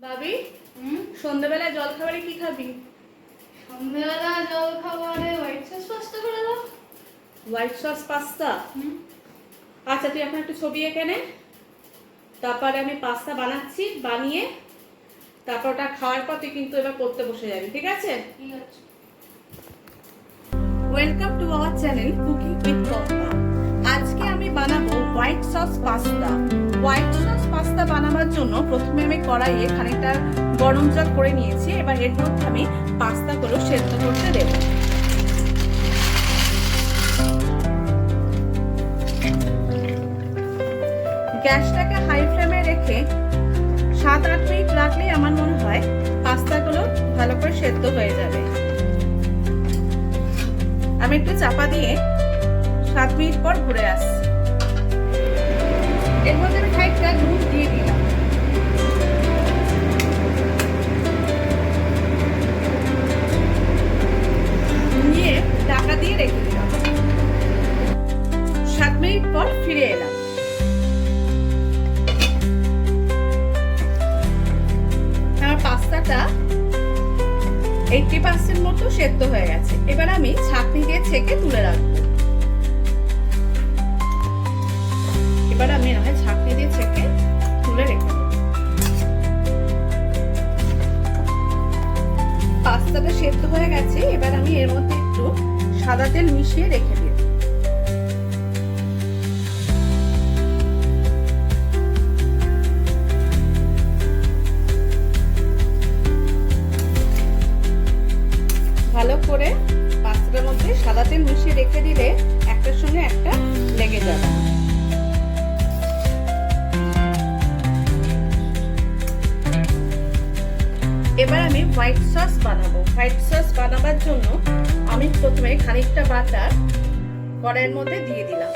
ভাবি সন্ধ্যাবেলা জল খাবারে কি খাবি? সন্ধ্যেবেলা জল খাবারে হোয়াইট সস পাস্তা করে দাও। হোয়াইট সস পাস্তা আচ্ছা তুই এখন একটু ছবি এখানে তারপরে আমি পাস্তা বানাচ্ছি বানিয়ে তারপর ওটা খাওয়ার পর তুই কিন্তু এবার পড়তে বসে যাবি ঠিক আছে? ঠিক আছে। Welcome to our channel cooking with Pampa আজকে আমি বানাবো white sauce pasta white sauce pasta বানাবার জন্য প্রথমে আমি কড়াইয়ে খানিকটা গরম জল করে নিয়েছি। এবার এর মধ্যে আমি পাস্তাগুলো সেদ্ধ করতে দেবো। গ্যাসটাকে হাই ফ্লেমে রেখে সাত আট মিনিট রাখলেই আমার মনে হয় পাস্তাগুলো ভালো করে সেদ্ধ হয়ে যাবে। আমি একটু চাপা দিয়ে সাত মিনিট পর ঘুরে আসছি। এর মধ্যে আমি নুন দিয়ে দিলাম। নিয়ে টাকা দিয়ে রেখে দিলাম। সাত মিনিট পর ফিরে এলাম। আমার পাস্তাটা এইটটি পার্সেন্ট মতো সেদ্ধ হয়ে গেছে। এবার আমি ছাঁকনি দিয়ে ছেঁকে তুলে রাখব। এবার আমি হয় ছাঁকনি দিয়ে ছেঁকে তুলে রেখে পাস্তাটা সেদ্ধ হয়ে গেছে, এবার আমি এর মধ্যে একটু সাদা তেল মিশিয়ে রেখে দিই ভালো করে পাস্তাটার মধ্যে সাদা তেল মিশিয়ে রেখে দিলে একটার সঙ্গে একটা লেগে যাবে। এবার আমি হোয়াইট সস বানাবো। হোয়াইট সস বানাবার জন্য আমি প্রথমে খানিকটা বাটার কড়াইয়ের মধ্যে দিয়ে দিলাম।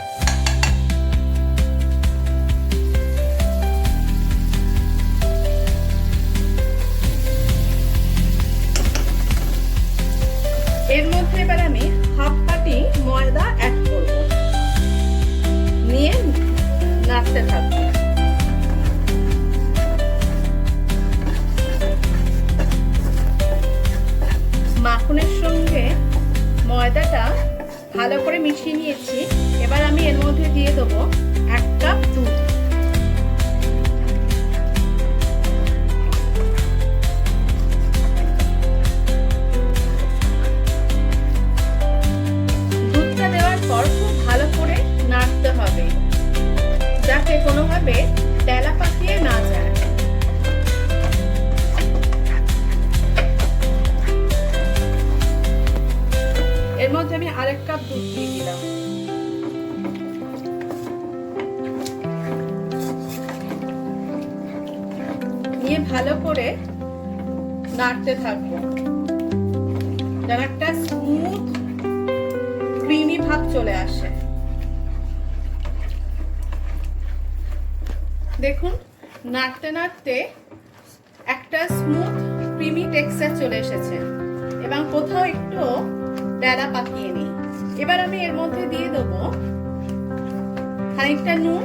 দিয়ে দেবো এক কাপ দুধ। দুধটা দেওয়ার পর খুব ভালো করে নাড়তে হবে, যাতে কোনোভাবে তেলা পাকিয়ে না যায়। এর মধ্যে আমি আরেক কাপ দুধ দিয়ে দিলাম। ভালো করে নাড়তে থাকব। যেন একটা স্মুথ ক্রিমি ভাব চলে আসে। দেখুন, নাড়তে নাড়তে একটা স্মুথ ক্রিমি টেক্সচার চলে এসেছে। এবং কোথাও একটু ডেলা পাকিয়ে নিই। এবার আমি এর মধ্যে দিয়ে দেবো খানিকটা নুন,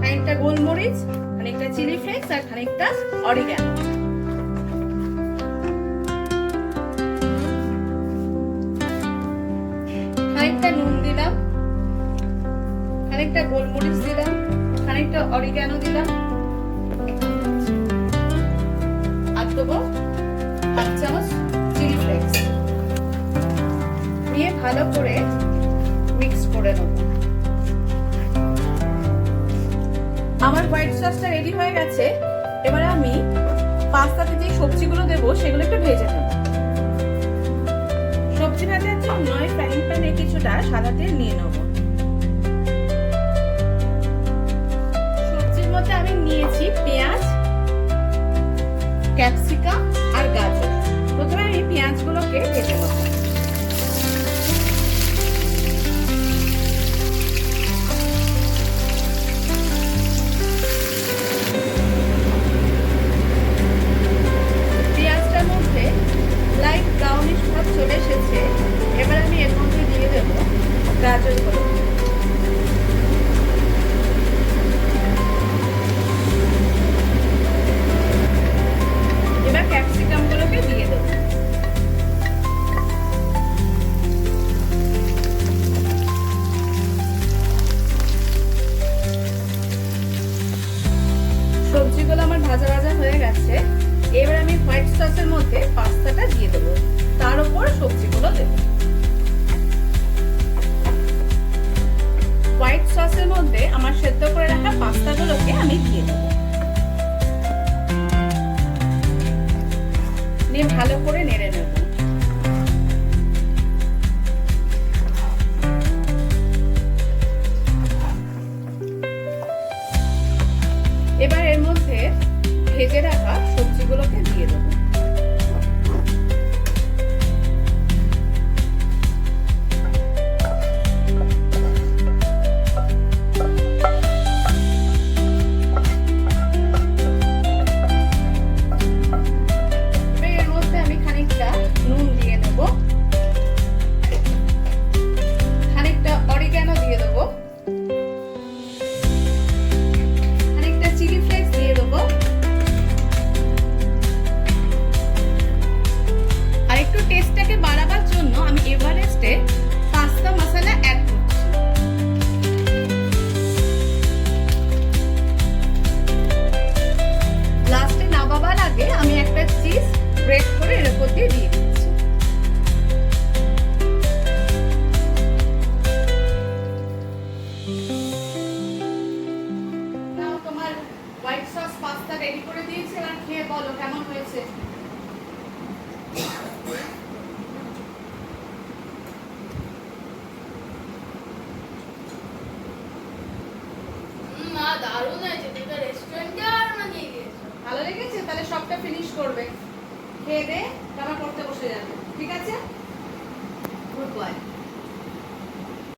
খানিকটা গোলমরিচ খানিকটা চিলি ফ্লেক্স আর খানিকটা অরিগ্যানো। খানিকটা নুন দিলাম, খানিকটা গোলমরিচ দিলাম, খানিকটা অরিগ্যানো দিলাম। আর দেবো হাফ চামচ চিলি ফ্লেক্স। দিয়ে ভালো করে মিক্স করে নেব। আমার হোয়াইট সসটা রেডি হয়ে গেছে। এবার আমি পাস্তাতে যে সবজিগুলো দেবো, সেগুলো একটু ভেজে নেব। সবজি ভাজার জন্য ফ্রাইং প্যানে কিছুটা সাদা তেল নিয়ে নেব। সবজির মধ্যে আমি নিয়েছি পেঁয়াজ, ক্যাপসিকাম আর গাজর। প্রথমে আমি পেঁয়াজগুলোকে ভেজে নেব। সসের মধ্যে পাস্তাটা দিয়ে দেবো। তার উপর সবজিগুলো দেবো। হোয়াইট সসের মধ্যে আমার সেদ্ধ করে রাখা পাস্তাগুলোকে আমি দিয়ে দেবো। নিয়ে ভালো করে নেড়ে নেব। খেয়ে বলো কেমন হয়েছে? দারুণ হয়েছে তুই তো রেস্টুরেন্টে আর ভালো লেগেছে? তাহলে সবটা ফিনিশ করবে। খেয়ে দে তারপর পড়তে বসে যাবে। ঠিক আছে? Good boy